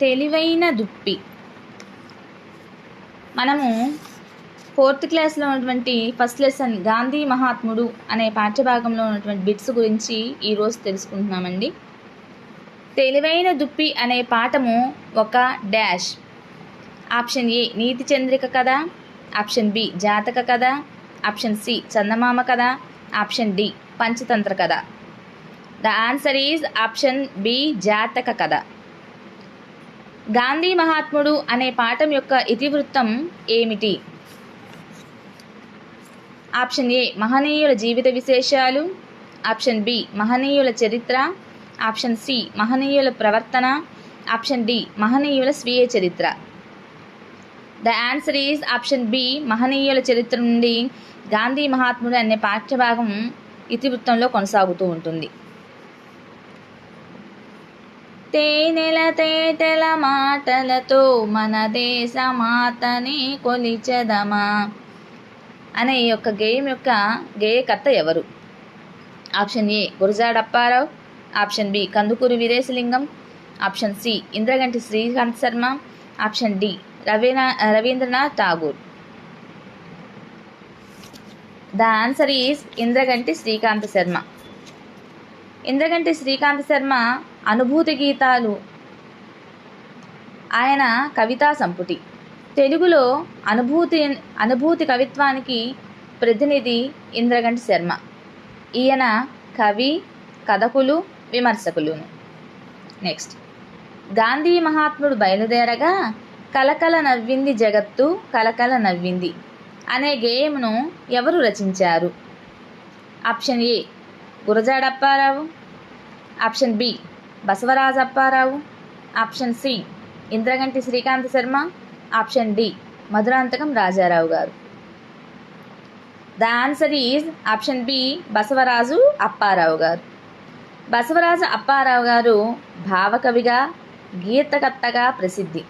తెలివైన దుప్పి. మనము ఫోర్త్ క్లాస్లో ఉన్నటువంటి ఫస్ట్ లెసన్ గాంధీ మహాత్ముడు అనే పాఠ్యభాగంలో ఉన్నటువంటి బిట్స్ గురించి ఈరోజు తెలుసుకుంటున్నామండి. తెలివైన దుప్పి అనే పాఠము ఒక డాష్. ఆప్షన్ ఏ నీతి చంద్రిక కథ. ఆప్షన్ బి జాతక కథ. ఆప్షన్ సి చందమామ కథ. ఆప్షన్ డి పంచతంత్ర కథ. The answer is option B Jataka కథ. గాంధీ మహాత్ముడు అనే పాఠం యొక్క ఇతివృత్తం ఏమిటి? ఆప్షన్ ఏ మహనీయుల జీవిత విశేషాలు. ఆప్షన్ బి మహనీయుల చరిత్ర. ఆప్షన్ సి మహనీయుల ప్రవర్తన. ఆప్షన్ డి మహనీయుల స్వీయ చరిత్ర. The answer is option B మహనీయుల చరిత్ర నుండి గాంధీ మహాత్ముడు అనే పాఠ్యభాగం ఇతివృత్తంలో కొనసాగుతూ ఉంటుంది. తేనెల తేటెల మాటలతో మన దేశ మాతని కొలిచెదమా? అనే ఈ యొక్క గేయం యొక్క గేయకర్త ఎవరు? Option A Gurajada Apparao option B Kandukuri Veeresalingam. Option C Indraganti Srikanth Sharma. Option D Raveena Rabindranath Tagore. The answer is Indraganti Srikanth Sharma. Indraganti Srikanth Sharma అనుభూతి గీతాలు. ఆయన కవితా సంపుటి. తెలుగులో అనుభూతి అనుభూతి కవిత్వానికి ప్రతినిధి ఇంద్రగంటి శర్మ. ఈయన కవి కథకులు విమర్శకులును. నెక్స్ట్. గాంధీ మహాత్ముడు బయలుదేరగా కలకల నవ్వింది జగత్తు కలకల నవ్వింది అనే గేయంను ఎవరు రచించారు? Option A Gurajada Apparao. Option B Basavaraju Apparao. Option C Indraganti Srikanth Sharma. Option D Madhurantakam Rajarao garu. The answer is option B Basavaraju Apparao garu. Basavaraju Apparao గారు భావకవిగా గీతకర్తగా ప్రసిద్ధి.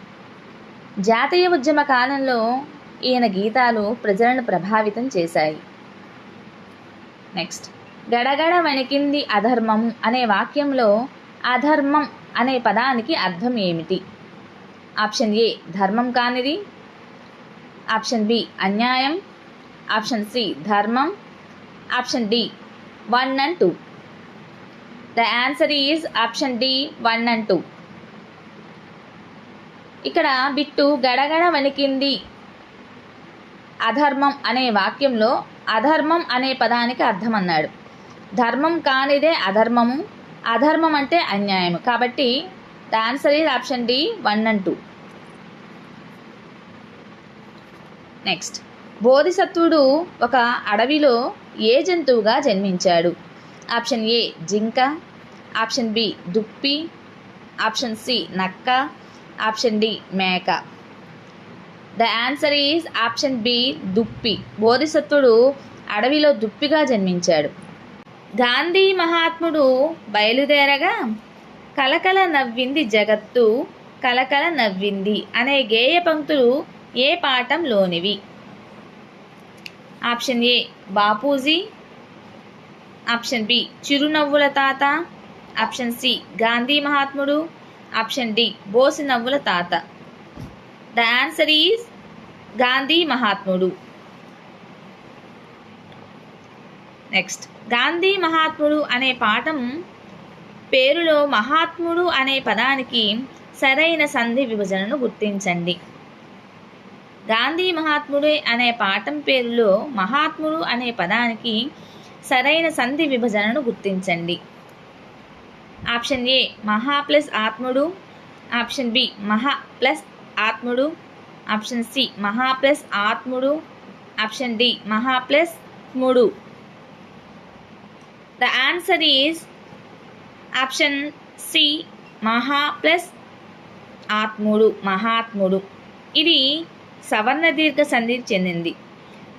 జాతీయ ఉద్యమ కాలంలో ఈయన గీతాలు ప్రజలను ప్రభావితం చేశాయి. నెక్స్ట్ గడగడ వణికింది అధర్మం అనే వాక్యంలో అధర్మం అనే పదానికి అర్థం ఏమిటి? ఆప్షన్ ఏ ధర్మం కానిది. ఆప్షన్ బి అన్యాయం. ఆప్షన్ సి ధర్మం. Option D one and two. The answer is option D one and two ఇక్కడ బిట్టు గడగడ వణికింది. అధర్మం అనే వాక్యంలో అధర్మం అనే పదానికి అర్థం అన్నాడు. ధర్మం కానిదే అధర్మము. అధర్మం అంటే అన్యాయం కాబట్టి the answer is option D one and two next బోధిసత్వుడు ఒక అడవిలో ఏ జంతువుగా జన్మించాడు? ఆప్షన్ ఏ జింక. ఆప్షన్ బి దుప్పి. ఆప్షన్ సి నక్క. ఆప్షన్ డి మేక. The answer is option B దుప్పి. బోధిసత్వుడు అడవిలో దుప్పిగా జన్మించాడు. గాంధీ మహాత్ముడు బయలుదేరగా కలకల నవ్వింది జగత్తు కలకల నవ్వింది అనే గేయ పంక్తులు ఏ పాఠంలోనివి option A Bapuji. Option B చిరునవ్వుల తాత. ఆప్షన్ సి గాంధీ మహాత్ముడు. ఆప్షన్ డి బోసి నవ్వుల తాత. ద ఆన్సర్ ఈజ్ గాంధీ మహాత్ముడు. నెక్స్ట్ గాంధీ మహాత్ముడు అనే పాఠం పేరులో మహాత్ముడు అనే పదానికి సరైన సంధి విభజనను గుర్తించండి. గాంధీ మహాత్ముడే అనే పాఠం పేరులో మహాత్ముడు అనే పదానికి సరైన సంధి విభజనను గుర్తించండి. ఆప్షన్ ఏ మహా ప్లస్ ఆత్ముడు. ఆప్షన్ బి మహా ప్లస్ ఆత్ముడు. ఆప్షన్ సి మహా ప్లస్ ఆత్ముడు. ఆప్షన్ డి మహా plus ముడు. The answer is option C మహా ప్లస్ ఆత్ముడు మహాత్ముడు ఇది సవర్ణ దీర్ఘ సంధికి చెందింది.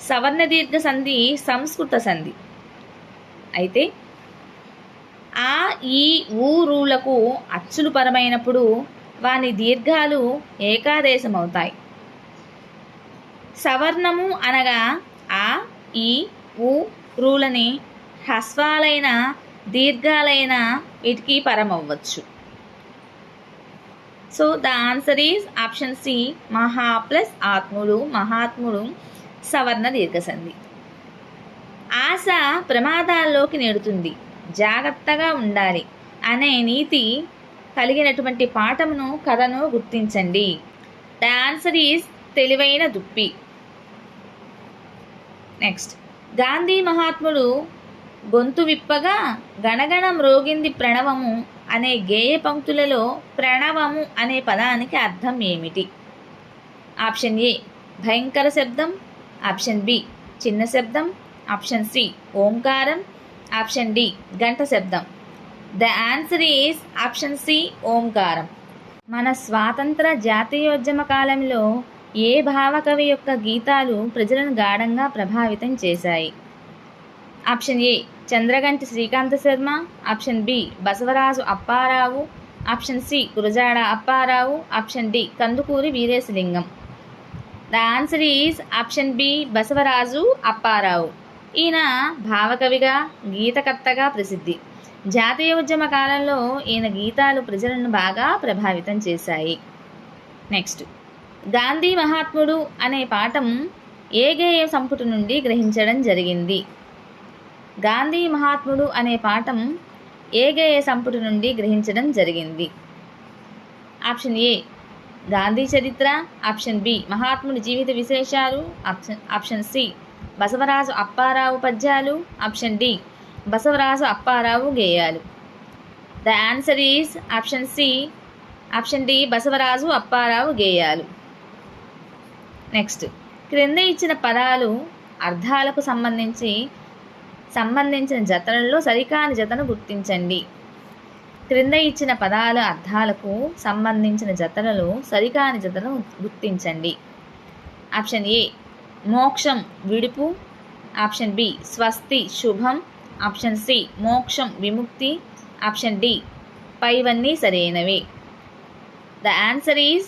సవర్ణ దీర్ఘ సంధి సంస్కృత సంధి. అయితే ఆ ఈ ఊరులకు అచ్చులు పరమైనప్పుడు వాని దీర్ఘాలు ఏకాదేశమవుతాయి. సవర్ణము అనగా ఆ ఈ ఊ రూలని హ్రస్వాలైన దీర్ఘాలైన వీటికి పరమవ్వచ్చు. So the answer is option C మహా ప్లస్ ఆత్ముడు మహాత్ముడు సవర్ణ దీర్ఘసంధి ఆశ ప్రమాదాల్లోకి నెడుతుంది. జాగ్రత్తగా ఉండాలి అనే నీతి కలిగినటువంటి పాఠమును కథను గుర్తించండి. ద ఆన్సర్ ఈజ్ తెలివైన దుప్పి. నెక్స్ట్ గాంధీ మహాత్ముడు గొంతు విప్పగా గణగణం రోగింది ప్రణవము అనే గేయ పంక్తులలో ప్రణవము అనే పదానికి అర్థం ఏమిటి? ఆప్షన్ ఏ భయంకర శబ్దం. ఆప్షన్ బి చిన్న శబ్దం. ఆప్షన్ సి ఓంకారం. ఆప్షన్ డి గంట శబ్దం. The answer is option C ఓంకారం. మన స్వాతంత్ర జాతీయోద్యమ కాలంలో ఏ భావకవి యొక్క గీతాలు ప్రజలను గాఢంగా ప్రభావితం చేశాయి? Option A Chandraganti Srikanta Sharma option B Basavaraju Apparao option C Gurajada Apparao option D Kandukuri Veeresalingam. The answer is option B Basavaraju Apparao. ఈయన భావకవిగా గీతకర్తగా ప్రసిద్ధి. జాతీయ ఉద్యమ కాలంలో ఈయన గీతాలు ప్రజలను బాగా ప్రభావితం చేశాయి. నెక్స్ట్. గాంధీ మహాత్ముడు అనే పాఠం ఏ గేయ సంపుటి నుండి గ్రహించడం జరిగింది. గాంధీ మహాత్ముడు అనే పాఠం ఏ గేయ సంపుటి నుండి గ్రహించడం జరిగింది. ఆప్షన్ ఏ గాంధీ చరిత్ర. ఆప్షన్ బి మహాత్ముడి జీవిత విశేషాలు. Option option C Basavaraju Apparao పద్యాలు. ఆప్షన్ డి బసవరాజు అప్పారావు గేయాలు. The answer is option C option D Basavaraju Apparao గేయాలు. నెక్స్ట్ క్రింద ఇచ్చిన పదాలు అర్థాలకు సంబంధించి సంబంధించిన జతలలో సరికాని జతను గుర్తించండి. క్రింద ఇచ్చిన పదాల అర్థాలకు సంబంధించిన జతలలో సరికాని జతను గుర్తించండి. ఆప్షన్ ఏ మోక్షం విడుపు. ఆప్షన్ బి స్వస్తి శుభం. ఆప్షన్ సి మోక్షం విముక్తి. ఆప్షన్ డి పైవన్నీ సరైనవే. The answer is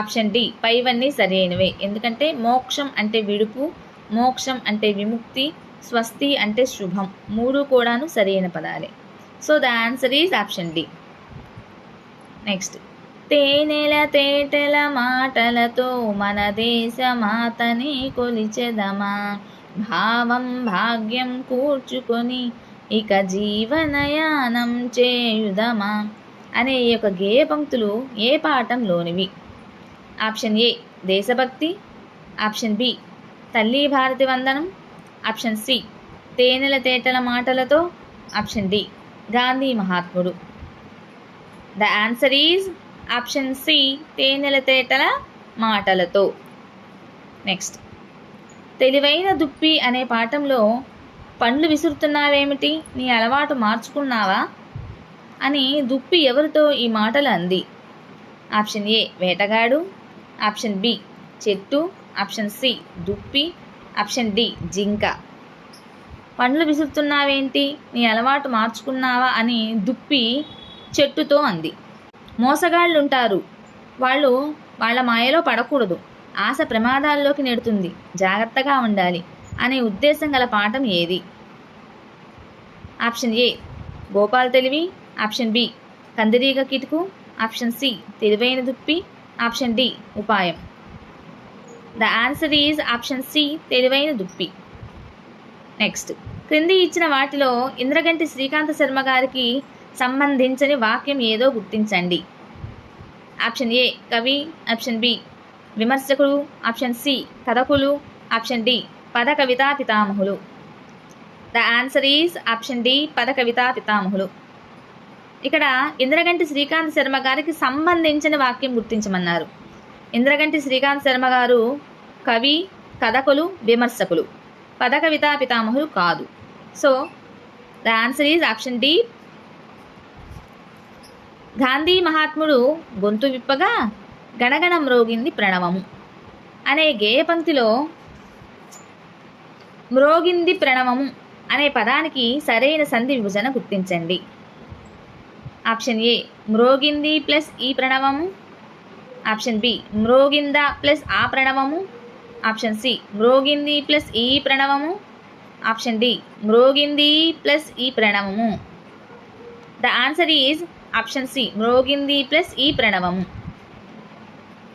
option D పైవన్నీ సరైనవే. ఎందుకంటే మోక్షం అంటే విడుపు మోక్షం అంటే విముక్తి. స్వస్తి అంటే శుభం. మూడు కూడాను సరైన పదాలే. So the answer is option D. Next. తేనెల తేటల మాటలతో మన దేశ మాతని కొలిచెదమా? భావం భాగ్యం కూర్చుకొని ఇక జీవనయానం చేయుదమా? అనే ఈ యొక్క గేయ పంక్తులు ఏ పాఠంలోనివి? ఆప్షన్ ఏ దేశభక్తి. ఆప్షన్ బి తల్లి భారతి వందనం. Option C. తేనెల తేటల మాటలతో ఆప్షన్ డి. గాంధీ మహాత్ముడు. The answer is option C. తేనెల తేటల మాటలతో. నెక్స్ట్. తెలివైన దుప్పి అనే పాఠంలో పండ్లు విసురుతున్నావేమిటి? నీ అలవాటు మార్చుకున్నావా? అని దుప్పి ఎవరితో ఈ మాటలు అంది? Option A. వేటగాడు. Option B. చెట్టు. Option C. దుప్పి. ఆప్షన్ డి జింక. పండ్లు విసురుతున్నావేంటి? నీ అలవాటు మార్చుకున్నావా? అని దుప్పి చెట్టుతో అంది. మోసగాళ్ళుంటారు. వాళ్ళు వాళ్ళ మాయలో పడకూడదు. ఆశ ప్రమాదాల్లోకి నెడుతుంది. జాగ్రత్తగా ఉండాలి అనే ఉద్దేశం గల పాఠం ఏది? ఆప్షన్ ఏ గోపాల్ తెలివి. ఆప్షన్ బి కందిరీగ కిటుకు. ఆప్షన్ సి తెలివైన దుప్పి. ఆప్షన్ డి ఉపాయం. The answer is option C తెలివైన దుప్పి. నెక్స్ట్ క్రింది ఇచ్చిన వాటిలో ఇంద్రగంటి శ్రీకాంత శర్మ గారికి సంబంధించని వాక్యం ఏదో గుర్తించండి. ఆప్షన్ ఏ కవి. ఆప్షన్ బి విమర్శకులు ఆప్షన్ సి కథకులు. ఆప్షన్ డి పద కవితా పితామహులు. The answer is option D పద కవితా పితామహులు. ఇక్కడ ఇంద్రగంటి శ్రీకాంత్ శర్మ గారికి సంబంధించిన వాక్యం గుర్తించమన్నారు. ఇంద్రగంటి శ్రీకాంత్ శర్మ గారు కవి కథకులు విమర్శకులు. పద కవితా పితామహులు కాదు. So the answer is option D. Gandhi మహాత్ముడు గొంతు విప్పగా గణగణం మ్రోగింది ప్రణవము. అనే గేయ పంక్తిలో మ్రోగింది ప్రణవము అనే పదానికి సరైన సంధి విభజన గుర్తించండి. ఆప్షన్ ఏ మ్రోగింది ప్లస్ ఈ ప్రణవము. ఆప్షన్ బి మ్రోగింద ప్లస్ ఆ ప్రణవము. ఆప్షన్ సి మ్రోగింది ప్లస్ ఈ ప్రణవము. ఆప్షన్ డి మ్రోగింది ప్లస్ ఈ ప్రణవము. The answer is option C మ్రోగింది plus ఈ ప్రణవము.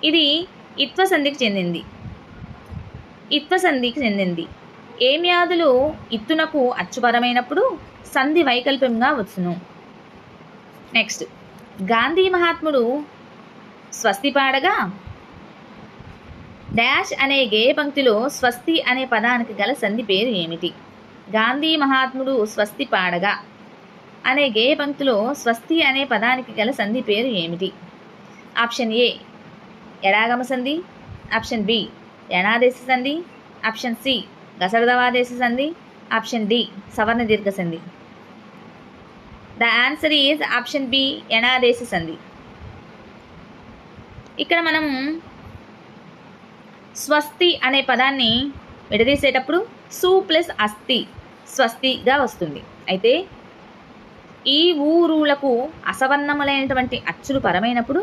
ఇది ఇత్వసంధికి చెందింది. ఇత్వసంధికి చెందింది. ఏ వ్యాధులు ఇత్తునకు అచ్చుపరమైనప్పుడు సంధి వైకల్ప్యంగా వచ్చును. నెక్స్ట్ గాంధీ మహాత్ముడు స్వస్తి పాడగా డాష్ అనే గేయ పంక్తిలో స్వస్తి అనే పదానికి గల సంధి పేరు ఏమిటి? గాంధీ మహాత్ముడు స్వస్తి పాడగా అనే గేయ పంక్తిలో స్వస్తి అనే పదానికి గల సంధి పేరు ఏమిటి? ఆప్షన్ ఏ ఎడాగమ సంధి. ఆప్షన్ బి ఎణాదేశ సంధి. ఆప్షన్ సి గసరదవాదేశ సంధి. ఆప్షన్ డి సవర్ణ దీర్ఘ సంధి. The answer is option B ఎణాదేశ సంధి. ఇక్కడ మనం స్వస్తి అనే పదాన్ని విడదీసేటప్పుడు సు ప్లస్ అస్థి స్వస్తిగా వస్తుంది. అయితే ఈ ఊరులకు అసవర్ణములైనటువంటి అచ్చులు పరమైనప్పుడు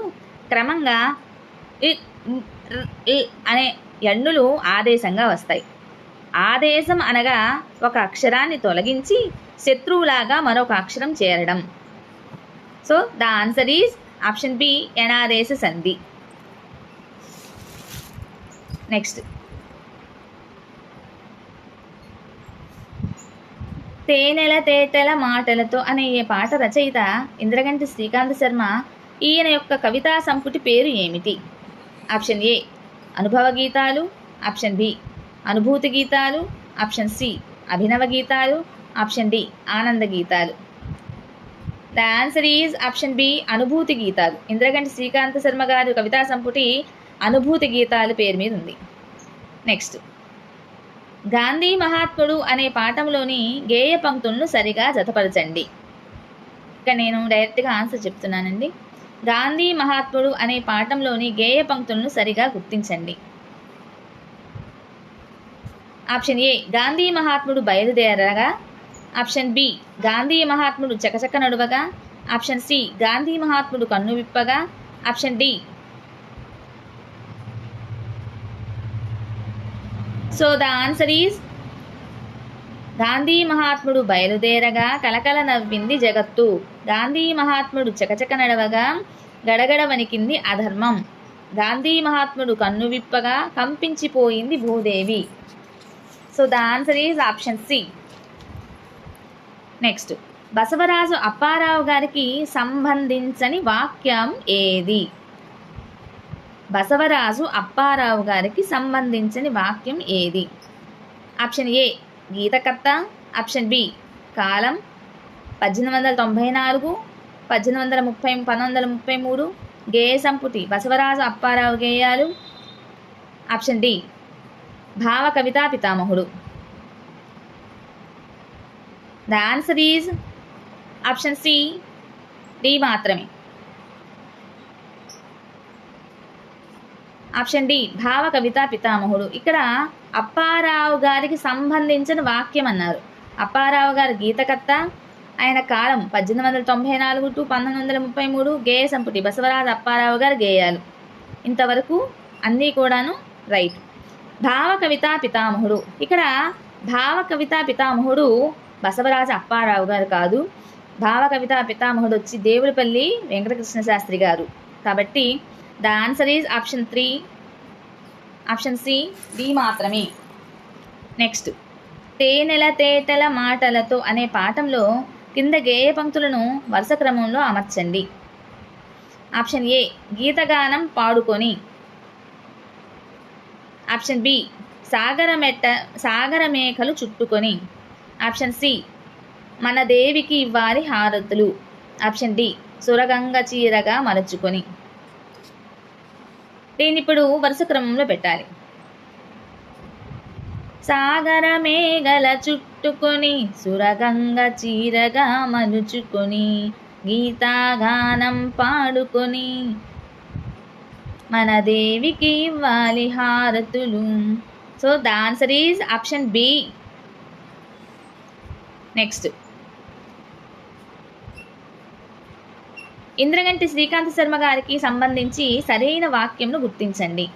క్రమంగా ఇ, అనే ఎన్నులు ఆదేశంగా వస్తాయి. ఆదేశం అనగా ఒక అక్షరాన్ని తొలగించి శత్రువులాగా మరొక అక్షరం చేరడం. So the answer is option B ఎనాదేశ సంధి. నెక్స్ట్. తేనెల తేటల మాటలతో అనే ఈ పాట రచయిత ఇంద్రగంటి శ్రీకాంత్ శర్మ ఈయన యొక్క కవితా సంపుటి పేరు ఏమిటి? ఆప్షన్ ఏ అనుభవ గీతాలు. ఆప్షన్ బి అనుభూతి గీతాలు. ఆప్షన్ సి అభినవ గీతాలు. ఆప్షన్ డి ఆనంద గీతాలు. The answer is option B అనుభూతి గీతాలు. ఇంద్రగంటి శ్రీకాంత శర్మ గారు కవితా సంపుటి అనుభూతి గీతాలు పేరు మీద ఉంది. నెక్స్ట్ గాంధీ మహాత్ముడు అనే పాఠంలోని గేయ పంక్తులను సరిగా జతపరచండి. ఇక నేను డైరెక్ట్గా ఆన్సర్ చెప్తున్నానండి. గాంధీ మహాత్ముడు అనే పాఠంలోని గేయ పంక్తులను సరిగా గుర్తించండి. ఆప్షన్ ఏ గాంధీ మహాత్ముడు బయలుదేరగా. ఆప్షన్ బి గాంధీ మహాత్ముడు చకచక నడువగా. ఆప్షన్ సి గాంధీ మహాత్ముడు కన్ను విప్పగా. Option D so the answer is Gandhi మహాత్ముడు బయలుదేరగా కలకల నవ్వింది జగత్తు. గాంధీ మహాత్ముడు చకచక నడవగా గడగడ వణికింది అధర్మం. గాంధీ మహాత్ముడు కన్ను విప్పగా కంపించిపోయింది Bhudevi. So the answer is option C next Basavaraju Apparao గారికి సంబంధించని వాక్యం ఏది? బసవరాజు అప్పారావు గారికి సంబంధించిన వాక్యం ఏది? ఆప్షన్ ఏ గీతకర్త. ఆప్షన్ బి కాలం. పద్దెనిమిది వందల తొంభై నాలుగు పద్దెనిమిది వందల ముప్పై పంతొమ్మిది వందల ముప్పై మూడు గేయ సంపుటి. బసవరాజు అప్పారావు గేయాలు. ఆప్షన్ డి భావ కవితా పితామహుడు. The answer is option C D మాత్రమే. ఆప్షన్ డి భావ కవితా పితామహుడు. ఇక్కడ అప్పారావు గారికి సంబంధించిన వాక్యం అన్నారు. అప్పారావు గారు గీతకర్త. ఆయన కాలం పద్దెనిమిది వందల తొంభై నాలుగు టు పంతొమ్మిది వందల ముప్పై మూడు గేయ సంపుటి బసవరాజు అప్పారావు గారు గేయాలు. ఇంతవరకు అన్నీ కూడాను రైట్. భావ కవితా పితామహుడు. ఇక్కడ భావ కవితా పితామహుడు బసవరాజు అప్పారావు గారు కాదు. భావ కవితా పితామహుడు వచ్చి దేవులపల్లి వెంకటకృష్ణ శాస్త్రి గారు. కాబట్టి the answer is option three option C D మాత్రమే. నెక్స్ట్ తేనెల తేటల మాటలతో అనే పాఠంలో కింద గేయ పంక్తులను వరుస క్రమంలో అమర్చండి. ఆప్షన్ ఏ గీతగానం పాడుకొని. ఆప్షన్ బి సాగరమెట్ట సాగరమేఖలు చుట్టుకొని. ఆప్షన్ సి మన దేవికి ఇవ్వాలి హారతులు. ఆప్షన్ డి సురగంగ చీరగా మలుచుకొని. దీన్ని ఇప్పుడు వరుస క్రమంలో పెట్టాలి. సాగర మేఘల చుట్టుకొని సురగంగ చీరగా మలుచుకొని గీతాగానం పాడుకొని మన దేవికి ఇవ్వాలి హారతులు. So the answer is option B next Indraganti Srikanth Sarma గారికి సంబంధించి సరైన వాక్యంను గుర్తించండి.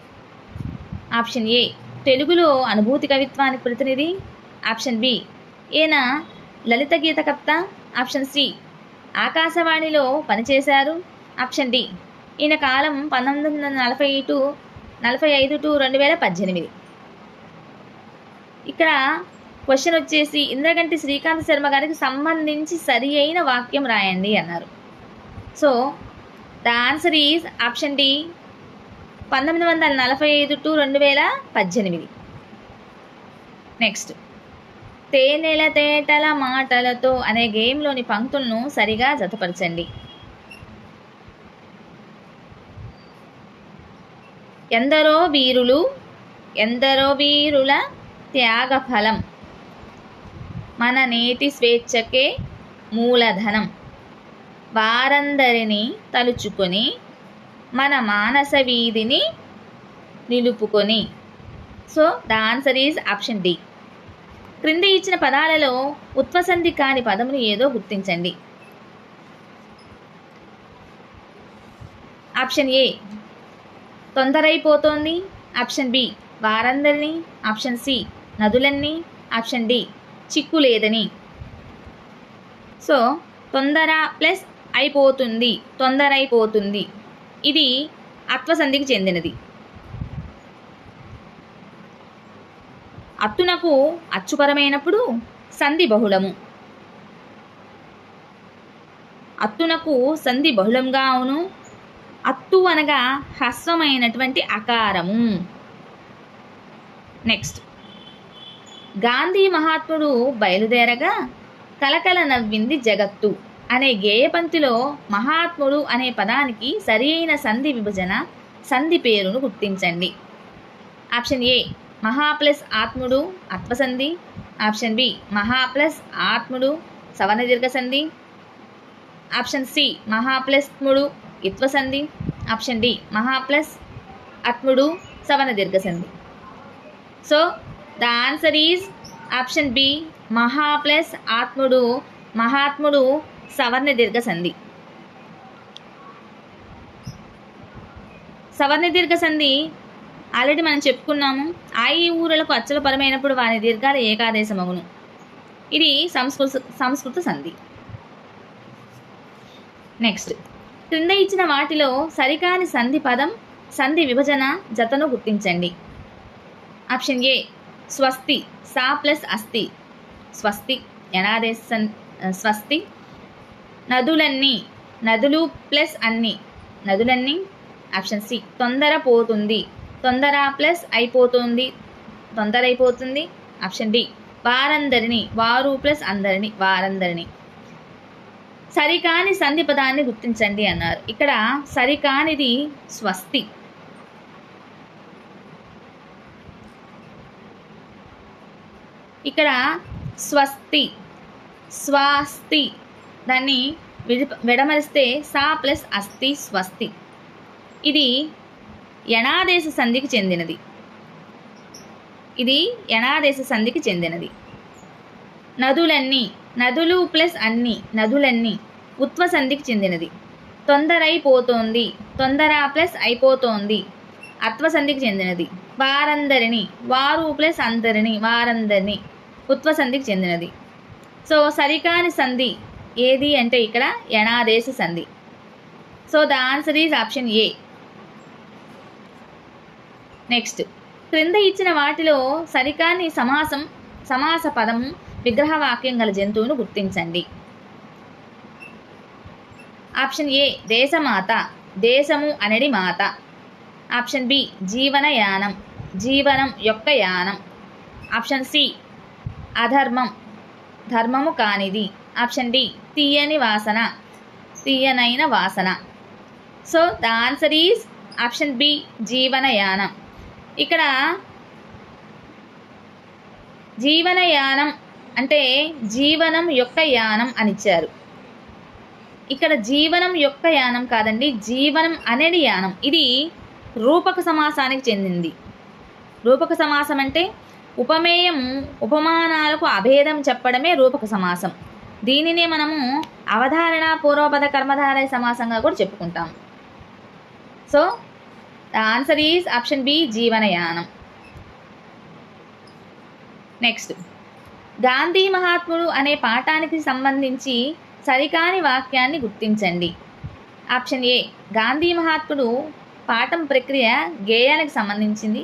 ఆప్షన్ ఏ తెలుగులో అనుభూతి కవిత్వానికి ప్రతినిధి. ఆప్షన్ బి ఈయన లలిత గీతకర్త ఆప్షన్ సి ఆకాశవాణిలో పనిచేశారు. ఆప్షన్ డి ఈయన కాలం పంతొమ్మిది వందల నలభై టు నలభై ఐదు టు రెండు వేల పద్దెనిమిది. ఇక్కడ క్వశ్చన్ వచ్చేసి ఇంద్రగంటి శ్రీకాంత్ శర్మ గారికి సంబంధించి సరి అయిన వాక్యం రాయండి అన్నారు. So the answer is option D పంతొమ్మిది వందల నలభై ఐదు టు రెండు వేల పద్దెనిమిది. నెక్స్ట్ తేనెల తేటల మాటలతో అనే గేమ్లోని పంక్తులను సరిగా జతపరచండి. ఎందరో వీరులు ఎందరో వీరుల త్యాగఫలం మన నేటి స్వేచ్ఛకే మూలధనం. వారందరినీ తలుచుకొని మన మానస వీధిని నిలుపుకొని. So the answer is option D క్రింద ఇచ్చిన పదాలలో ఉత్వసంధి కాని పదమును ఏదో గుర్తించండి. ఆప్షన్ ఏ తొందరైపోతోంది. ఆప్షన్ బి వారందరినీ. ఆప్షన్ సి నదులన్నీ. ఆప్షన్ డి చిక్కు లేదని సో తొందర ప్లస్ అయిపోతుంది తొందర అయిపోతుంది ఇది అత్వసంధికి చెందినది. అత్తునకు అచ్చుపరమైనప్పుడు సంధి బహుళము. అత్తునకు సంధి బహుళంగా అవును. అత్తు అనగా హ్రస్వమైనటువంటి అకారము. నెక్స్ట్. గాంధీ మహాత్ముడు బయలుదేరగా కలకల నవ్వింది జగత్తు. అనే గేయపంక్తిలో మహాత్ముడు అనే పదానికి సరి అయిన సంధి విభజన సంధి పేరును గుర్తించండి. ఆప్షన్ ఏ మహా ప్లస్ ఆత్ముడు అత్వసంధి ఆప్షన్ బి మహా ప్లస్ ఆత్ముడు సవర్ణ దీర్ఘ సంధి ఆప్షన్ సి మహా ప్లస్ త్ముడు ఇత్వసంధి. ఆప్షన్ డి మహా ప్లస్ అత్ముడు సవర్ణ దీర్ఘ సంధి so the answer is option B మహా ప్లస్ ఆత్ముడు మహాత్ముడు సవర్ణ దీర్ఘ సంధి. సవర్ణ దీర్ఘ సంధి ఆల్రెడీ మనం చెప్పుకున్నాము. ఆ ఈ ఊరులకు అచ్చల పరమైనప్పుడు వారి దీర్ఘాలు ఏకాదేశమగును. ఇది సంస్కృత సంస్కృత సంధి. నెక్స్ట్. క్రింద ఇచ్చిన వాటిలో సరికాని సంధి పదం సంధి విభజన జతను గుర్తించండి. ఆప్షన్ ఏ స్వస్తి సా ప్లస్ అస్థి. స్వస్తి ఎనాదేశ స్వస్తి నదులన్నీ నదులు ప్లస్ అన్ని. నదులన్నీ ఆప్షన్ సి తొందర పోతుంది. తొందర ప్లస్ అయిపోతుంది. తొందర అయిపోతుంది ఆప్షన్ డి వారందరినీ వారు ప్లస్ అందరినీ వారందరినీ. సరికాని సంధి పదాన్ని గుర్తించండి అన్నారు. ఇక్కడ సరికానిది స్వస్తి. ఇక్కడ స్వస్తి. స్వాస్తి. దాన్ని విడి విడమరిస్తే సా ప్లస్ అస్థి స్వస్తి. ఇది యణాదేశ సంధికి చెందినది. ఇది యణాదేశ సంధికి చెందినది. నదులన్నీ నదులు ప్లస్ అన్ని నదులన్నీ ఉత్వ సంధికి చెందినది. తొందరైపోతోంది తొందర ప్లస్ అయిపోతోంది అత్వ సంధికి చెందినది. వారందరిని వారు ప్లస్ అందరిని వారందరిని ఉత్వ సంధికి చెందినది. సో సరికాని సంధి ఏది అంటే ఇక్కడ ఎనాదేశ సంధి. So the answer is option A next క్రింద ఇచ్చిన వాటిలో సరికాని సమాసం సమాస పదము విగ్రహవాక్యం గల జంతువును గుర్తించండి. ఆప్షన్ ఏ దేశమాత. దేశము అనడి మాత. ఆప్షన్ బి జీవన యానం. జీవనం యొక్క యానం. ఆప్షన్ సి అధర్మం. ధర్మము కానిది. ఆప్షన్ డి తీయని వాసన. తీయనైన వాసన. So the answer is option B జీవనయానం. ఇక్కడ జీవనయానం అంటే జీవనం యొక్క యానం అని ఇచ్చారు. ఇక్కడ జీవనం యొక్క యానం కాదండి జీవనం అనేది యానం. ఇది రూపక సమాసానికి చెందింది. రూపక సమాసం అంటే ఉపమేయం ఉపమానాలకు అభేదం చెప్పడమే రూపక సమాసం. దీనినే మనము అవధారణ పూర్వపద కర్మధారయ సమాసంగా కూడా చెప్పుకుంటాం. So the answer is option B జీవనయానం. Gandhi గాంధీ మహాత్ముడు అనే పాఠానికి సంబంధించి సరికాని వాక్యాన్ని గుర్తించండి. ఆప్షన్ ఏ గాంధీ మహాత్ముడు పాఠం ప్రక్రియ గేయానికి సంబంధించింది.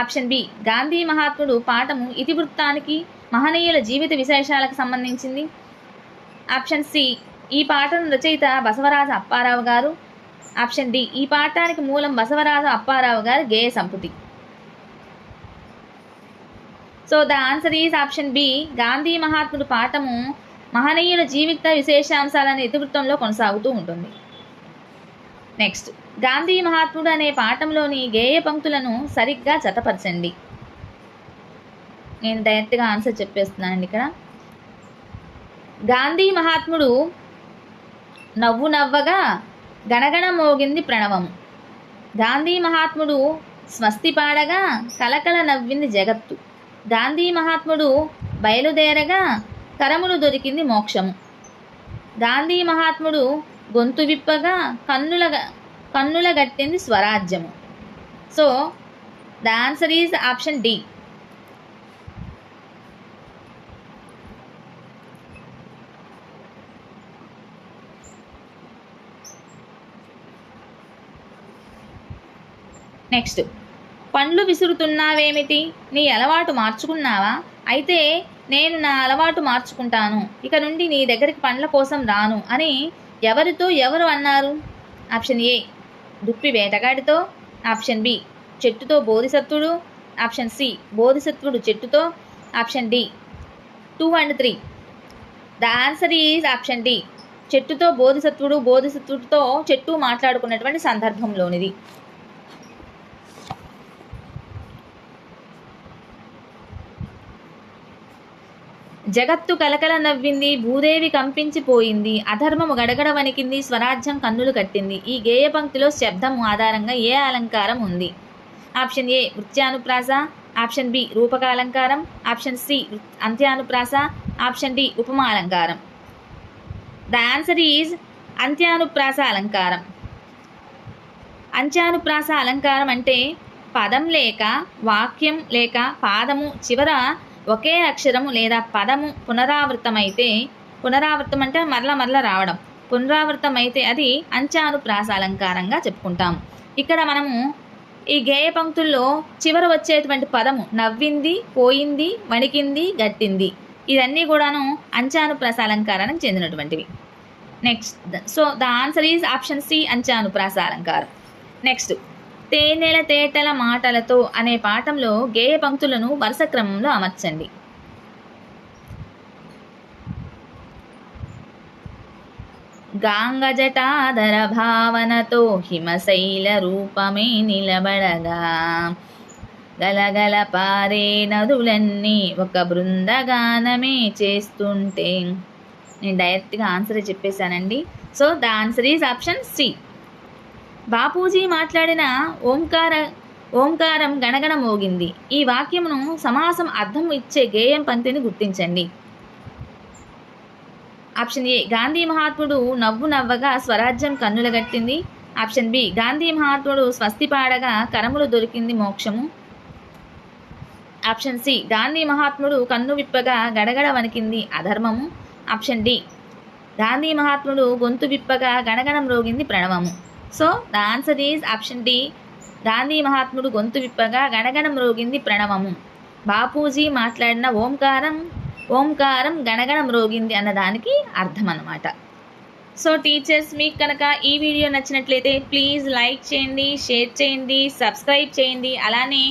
ఆప్షన్ బి గాంధీ మహాత్ముడు పాఠము ఇతివృత్తానికి మహనీయుల జీవిత విశేషాలకు సంబంధించింది. Option C. ఈ పాఠం రచయిత బసవరాజు అప్పారావు గారు. Option D. ఈ పాఠానికి మూలం బసవరాజు అప్పారావు గారు గేయ సంపుటి. So the answer is option B. Gandhi మహాత్ముడు పాఠము మహనీయుల జీవిత విశేషాంశాలను ఇతివృత్తంలో కొనసాగుతూ ఉంటుంది. నెక్స్ట్. గాంధీ మహాత్ముడు అనే పాఠంలోని గేయ పంక్తులను సరిగ్గా జతపరచండి. నేను డైరెక్ట్గా ఆన్సర్ చెప్పేస్తున్నానండి ఇక్కడ. గాంధీ మహాత్ముడు నవ్వు నవ్వగా గణగణ మోగింది ప్రణవము. గాంధీ మహాత్ముడు స్వస్తి పాడగా కలకల నవ్వింది జగత్తు. గాంధీ మహాత్ముడు బయలుదేరగా కరములు దొరికింది మోక్షము. గాంధీ మహాత్ముడు గొంతు విప్పగా కన్నుల కన్నుల గట్టింది స్వరాజ్యము. So the answer is option D next. పండ్లు విసురుతున్నావేమిటి? నీ అలవాటు మార్చుకున్నావా? అయితే నేను నా అలవాటు మార్చుకుంటాను. ఇక నుండి నీ దగ్గరికి పండ్ల కోసం రాను అని ఎవరితో ఎవరు అన్నారు? ఆప్షన్ ఏ దుప్పి వేటగాడితో. ఆప్షన్ బి చెట్టుతో బోధిసత్వుడు ఆప్షన్ సి బోధిసత్వుడు చెట్టుతో. Option D two and three. The answer is option D చెట్టుతో బోధిసత్వుడు బోధిసత్వుడితో చెట్టు మాట్లాడుకున్నటువంటి సందర్భంలోనిది. జగత్తు కలకల నవ్వింది భూదేవి కంపించిపోయింది అధర్మము గడగడ వణికింది స్వరాజ్యం కన్నులు కట్టింది. ఈ గేయ పంక్తిలో శబ్దం ఆధారంగా ఏ అలంకారం ఉంది? ఆప్షన్ ఏ వృత్యానుప్రాస ఆప్షన్ బి రూపకాలంకారం. ఆప్షన్ సి అంత్యానుప్రాస. ఆప్షన్ డి ఉపమా అలంకారం. ద ఆన్సర్ ఈజ్ అంత్యానుప్రాస అలంకారం. అంత్యానుప్రాస అలంకారం అంటే పదం లేక వాక్యం లేక పాదము చివర ఒకే అక్షరము లేదా పదము పునరావృతమైతే పునరావృతం అంటే మరల మరల రావడం. పునరావృతం అయితే అది అంచారు ప్రాసాలంకారంగా చెప్పుకుంటాం. ఇక్కడ మనము ఈ గేయ పంక్తుల్లో చివర వచ్చేటువంటి పదము నవ్వింది పోయింది వణికింది గట్టింది. ఇదన్నీ కూడాను అంచానుప్రాస అలంకారానికి చెందినటువంటివి. Next so the answer is option C అంచానుప్రాస అలంకారం నెక్స్ట్ తేనెల తేటల మాటలతో అనే పాఠంలో గేయ పంక్తులను వరుస క్రమంలో అమర్చండి. గాంగజటాధర భావనతో హిమశైల రూపమే నిలబడగా. గలగల పారే నదులన్నీ ఒక బృందగానమే చేస్తుంటే. నేను డైరెక్ట్గా answer చెప్పేశానండి. So the answer is option C. Bapuji మాట్లాడిన ఓంకార ఓంకారం గణగణ మోగింది. ఈ వాక్యమును సమాసం అర్థం ఇచ్చే గేయం పంక్తిని గుర్తించండి. ఆప్షన్ ఏ గాంధీ మహాత్ముడు నవ్వు నవ్వగా స్వరాజ్యం కన్నులగట్టింది ఆప్షన్ బి గాంధీ మహాత్ముడు స్వస్తి పాడగా కరములు దొరికింది మోక్షము. ఆప్షన్ సి గాంధీ మహాత్ముడు కన్ను విప్పగా గడగడ వణికింది అధర్మము. ఆప్షన్ డి గాంధీ మహాత్ముడు గొంతు విప్పగా గణగణం రోగింది ప్రణవము. So the answer is option D Gandhi మహాత్ముడు గొంతు విప్పగా గణగణం రోగింది ప్రణవము. బాపూజీ మాట్లాడిన ఓంకారం ఓంకారం గణగణం రోగింది అన్నదానికి అర్థం అన్నమాట సో టీచర్స్ మీకు కనుక ఈ వీడియో నచ్చినట్లయితే ప్లీజ్ లైక్ చేయండి షేర్ చేయండి సబ్స్క్రైబ్ చేయండి అలానే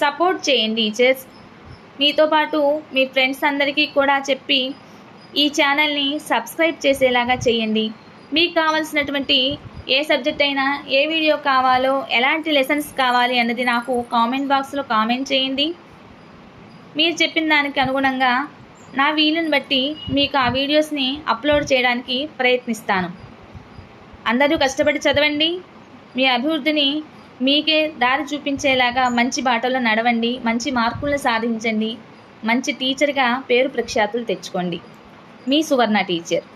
సపోర్ట్ చేయండి టీచర్స్ మీతో పాటు మీ ఫ్రెండ్స్ అందరికీ కూడా చెప్పి ఈ ఛానల్ని సబ్స్క్రైబ్ చేసేలాగా చేయండి. మీకు కావాల్సినటువంటి ఏ సబ్జెక్ట్ అయినా ఏ వీడియో కావాలో ఎలాంటి లెసన్స్ కావాలి అన్నది నాకు కామెంట్ బాక్స్లో కామెంట్ చేయండి. మీరు చెప్పిన దానికి అనుగుణంగా నా వీలుని బట్టి మీకు ఆ వీడియోస్ని అప్లోడ్ చేయడానికి ప్రయత్నిస్తాను. అందరూ కష్టపడి చదవండి. మీ అభివృద్ధిని మీకే దారి చూపించేలాగా మంచి బాటలో నడవండి. మంచి మార్కులను సాధించండి. మంచి టీచర్గా పేరు ప్రఖ్యాతులు తెచ్చుకోండి. మీ సువర్ణ టీచర్